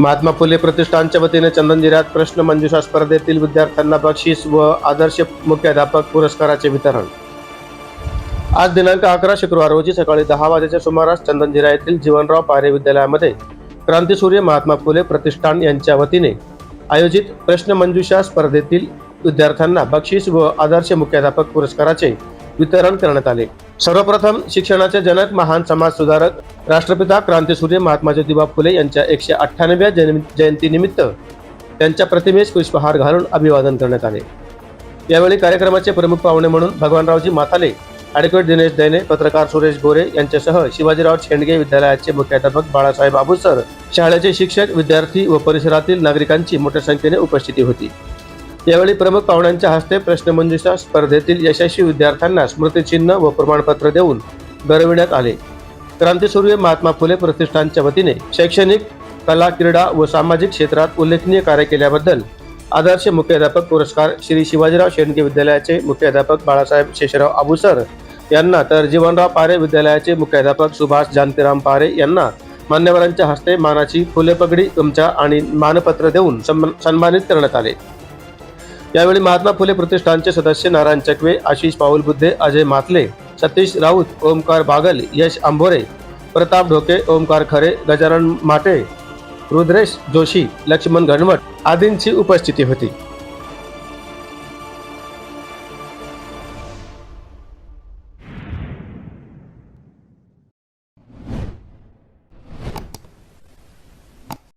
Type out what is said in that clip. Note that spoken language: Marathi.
महात्मा फुले प्रतिष्ठानच्या वतीने चंदन प्रश्न मंजुषा स्पर्धेतील विद्यार्थ्यांना बक्षीस व आदर्श मुख्याध्यापक पुरस्काराचे वितरण. आज दिनांक अकरा शुक्रवार रोजी सकाळी दहा वाजेच्या सुमारास चंदनजिरा येथील जीवनराव पारे विद्यालयामध्ये क्रांतीसूर्य महात्मा फुले प्रतिष्ठान यांच्या वतीने आयोजित प्रश्नमंजुषा स्पर्धेतील विद्यार्थ्यांना बक्षीस व आदर्श मुख्याध्यापक पुरस्काराचे वितरण करण्यात आले. सर्वप्रथम शिक्षणाचे जनक महान समाज सुधारक राष्ट्रपिता क्रांतीसूर्य महात्मा ज्योतिबा फुले यांच्या एकशे अठ्ठ्याण्णव्या जयंतीनिमित्त त्यांच्या प्रतिमेस पुष्पहार घालून अभिवादन करण्यात आले. यावेळी कार्यक्रमाचे प्रमुख पाहुणे म्हणून भगवानरावजी माथाले ॲडव्होकेट दिनेश दैने पत्रकार सुरेश गोरे यांच्यासह शिवाजीराव शेंडगे विद्यालयाचे मुख्याध्यापक बाळासाहेब आबुसर शाळेचे शिक्षक विद्यार्थी व परिसरातील नागरिकांची मोठ्या संख्येने उपस्थिती होती. यावेळी प्रमुख पाहुण्यांच्या हस्ते प्रश्नमंजुषा स्पर्धेतील यशस्वी विद्यार्थ्यांना स्मृतिचिन्ह व प्रमाणपत्र देऊन गौरविण्यात आले. क्रांतीसूर्य महात्मा फुले प्रतिष्ठानच्या वतीने शैक्षणिक कला क्रीडा व सामाजिक क्षेत्रात उल्लेखनीय कार्य केल्याबद्दल आदर्श मुख्याध्यापक पुरस्कार श्री शिवाजीराव शेंडगे विद्यालयाचे मुख्याध्यापक बाळासाहेब शेषराव आबुसर यांना तर जीवनराव पारे विद्यालयाचे मुख्याध्यापक सुभाष जानकीराम पारे यांना मान्यवरांच्या हस्ते मानाची फुले पगडी गमछा आणि मानपत्र देऊन सन्मानित करण्यात आले. यावेळी महात्मा फुले प्रतिष्ठानचे सदस्य नारायण चकवे आशिष पाऊल बुद्धे अजय मातले सतीश राऊत ओमकार बागल यश आंभोरे प्रताप ढोके ओमकार खरे गजानन माटे रुद्रेश जोशी लक्ष्मण घनवट आदींची उपस्थिती होती.